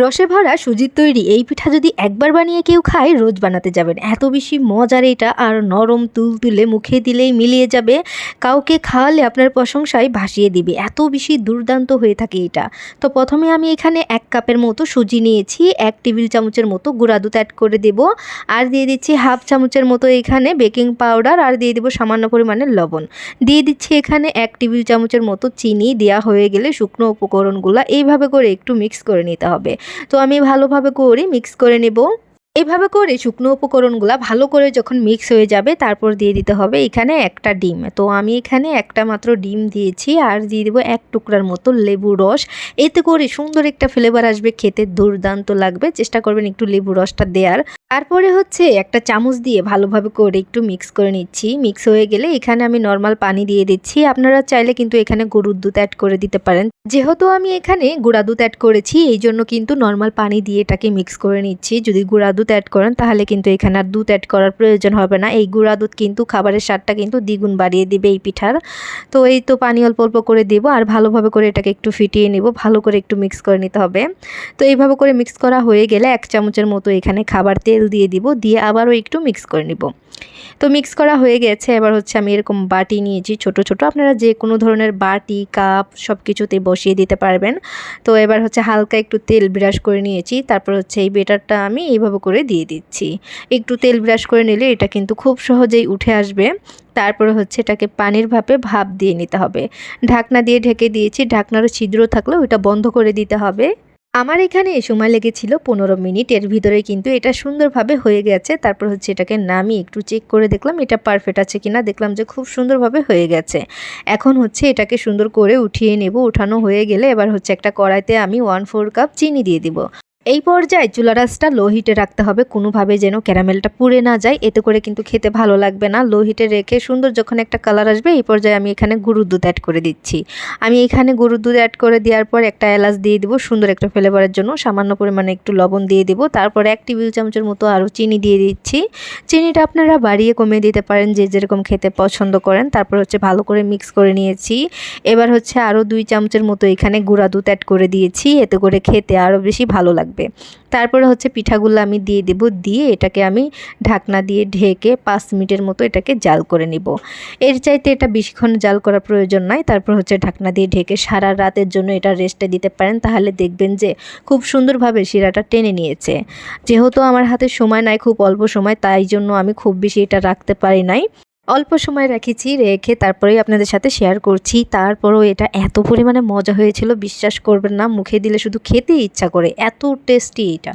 রসে ভরা সুজির তৈরি এই পিঠা যদি একবার বানিয়ে কেউ খায়, রোজ বানাতে যাবেন। এত বেশি মজার এটা, আর নরম তুলতুলে মুখে দিলেই মিলিয়ে যাবে। কাউকে খাওয়ালে আপনার প্রশংসায় ভাসিয়ে দিবে। এত বেশি দুর্দান্ত হয়ে থাকে এটা। তো প্রথমে আমি এখানে এক কাপের মতো সুজি নিয়েছি, এক টেবিল চামচের মতো গুঁড়া দুধ অ্যাড করে দেব। আর দিয়ে দিচ্ছি হাফ চামচের মতো এখানে বেকিং পাউডার আর দিয়ে দেবো সামান্য পরিমাণে লবণ। দিয়ে দিচ্ছি এখানে এক টেবিল চামচের মতো চিনি দেওয়া হয়ে গেলে শুকনো উপকরণগুলো। এইভাবে করে একটু মিক্স করে নিতে হবে। তো আমি ভালোভাবে করে মিক্স করে নেব। এইভাবে করে শুকনো উপকরণগুলো ভালো করে যখন মিক্স হয়ে যাবে, তারপর দিয়ে দিতে হবে এখানে একটা ডিম। তো আমি এখানে একটা মাত্র ডিম দিয়েছি আর দিয়ে দেবো এক টুকরার মতো লেবু রস। এতে করে সুন্দর একটা ফ্লেভার আসবে, খেতে দুর্দান্ত লাগবে। চেষ্টা করবেন একটু লেবু রসটা দেওয়ার তারপরে হচ্ছে একটা চামচ দিয়ে ভালোভাবে করে একটু মিক্স করে নিচ্ছি। মিক্স হয়ে গেলে এখানে আমি নর্মাল পানি দিয়ে দিচ্ছি। আপনারা চাইলে কিন্তু এখানে গরুর দুধ অ্যাড করে দিতে পারেন। যেহেতু আমি এখানে গুঁড়া দুধ অ্যাড করেছি এই জন্য কিন্তু নর্মাল পানি দিয়ে এটাকে মিক্স করে নিচ্ছি। যদি গুঁড়া দুধ অ্যাড করেন, তাহলে কিন্তু এখানে আর দুধ অ্যাড করার প্রয়োজন হবে না। এই গুঁড়া দুধ কিন্তু খাবারের স্বাদটা কিন্তু দ্বিগুণ বাড়িয়ে দিবে এই পিঠার। তো এই তো পানি অল্প অল্প করে দেবো আর ভালোভাবে করে এটাকে একটু ফিটিয়ে নেব, ভালো করে একটু মিক্স করে নিতে হবে। তো এইভাবে করে মিক্স করা হয়ে গেলে এক চামচের মতো এখানে খাবার তেল দিয়ে দিব, দিয়ে আবারও একটু মিক্স করে নিব। তো মিক্স করা হয়ে গেছে, এবার হচ্ছে আমি এরকম বাটি নিয়েছি ছোট ছোট, আপনারা যে কোনো ধরনের বাটি, কাপ সব কিছুতে বসিয়ে দিতে পারবেন। তো এবার হচ্ছে হালকা একটু তেল ব্রাশ করে নিয়েছি, তারপর হচ্ছে এই বেটারটা আমি এইভাবে করে দিয়ে দিচ্ছি। একটু তেল ব্রাশ করে নিলে এটা কিন্তু খুব সহজেই উঠে আসবে। তারপরে হচ্ছে এটাকে পানির ভাপে ভাপ দিয়ে নিতে হবে। ঢাকনা দিয়ে ঢেকে দিয়েছি। ঢাকনারও ছিদ্র থাকলে ওইটা বন্ধ করে দিতে হবে। আমার এখানে সময় লেগেছিল পনেরো মিনিট। এর ভিতরে কিন্তু এটা সুন্দরভাবে হয়ে গেছে। তারপর হচ্ছে এটাকে নামিয়ে একটু চেক করে দেখলাম এটা পারফেক্ট আছে কিনা। দেখলাম যে খুব সুন্দরভাবে হয়ে গেছে। এখন হচ্ছে এটাকে সুন্দর করে উঠিয়ে নেব। উঠানো হয়ে গেলে এবার হচ্ছে একটা কড়াইতে আমি ওয়ান ফোর কাপ চিনি দিয়ে দিব। এই পর্যায়ে চুলা রাসটা লো হিটে রাখতে হবে। কোনোভাবে যেন ক্যারামেলটা পুড়ে না যায়। এতে করে কিন্তু খেতে ভালো লাগবে না। লো হিটে রেখে সুন্দর যখন একটা কালার আসবে, এই পর্যায়ে আমি এখানে গরুর দুধ অ্যাড করে দিচ্ছি। আমি এখানে গরুর দুধ অ্যাড করে দেওয়ার পর একটা এলাচ দিয়ে দেবো, সুন্দর একটা ফ্লেভারের জন্য। সামান্য পরিমাণে একটু লবণ দিয়ে দেবো। তারপর এক টেবিল চামচের মতো আরও চিনি দিয়ে দিচ্ছি। চিনিটা আপনারা বাড়িয়ে কমিয়ে দিতে পারেন যে যেরকম খেতে পছন্দ করেন। তারপর হচ্ছে ভালো করে মিক্স করে নিয়েছি। এবার হচ্ছে আরও দুই চামচের মতো এখানে গুঁড়া দুধ অ্যাড করে দিয়েছি। এতে করে খেতে আরও বেশি ভালো লাগবে। তারপরে হচ্ছে পিঠাগুলো আমি দিয়ে দেব, দিয়ে এটাকে আমি ঢাকনা দিয়ে ঢেকে পাঁচ মিনিটের মতো এটাকে জাল করে নিব। এর চাইতে এটা বেশিক্ষণ জাল করার প্রয়োজন নয় তারপর হচ্ছে ঢাকনা দিয়ে ঢেকে সারা রাতের জন্য এটা রেস্টে দিতে পারেন। তাহলে দেখবেন যে খুব সুন্দরভাবে শিরাটা টেনে নিয়েছে। যেহেতু আমার হাতে সময় নাই, খুব অল্প সময়, তাই জন্য আমি খুব বেশি এটা রাখতে পারি নাই। অল্প সময় রেখেছি, রেখে তারপরেই আপনাদের সাথে শেয়ার করছি। তারপরও এটা এত পরিমাণে মজা হয়েছিল, বিশ্বাস করবেন না, মুখে দিলে শুধু খেতে ইচ্ছা করে, এত টেস্টি এটা।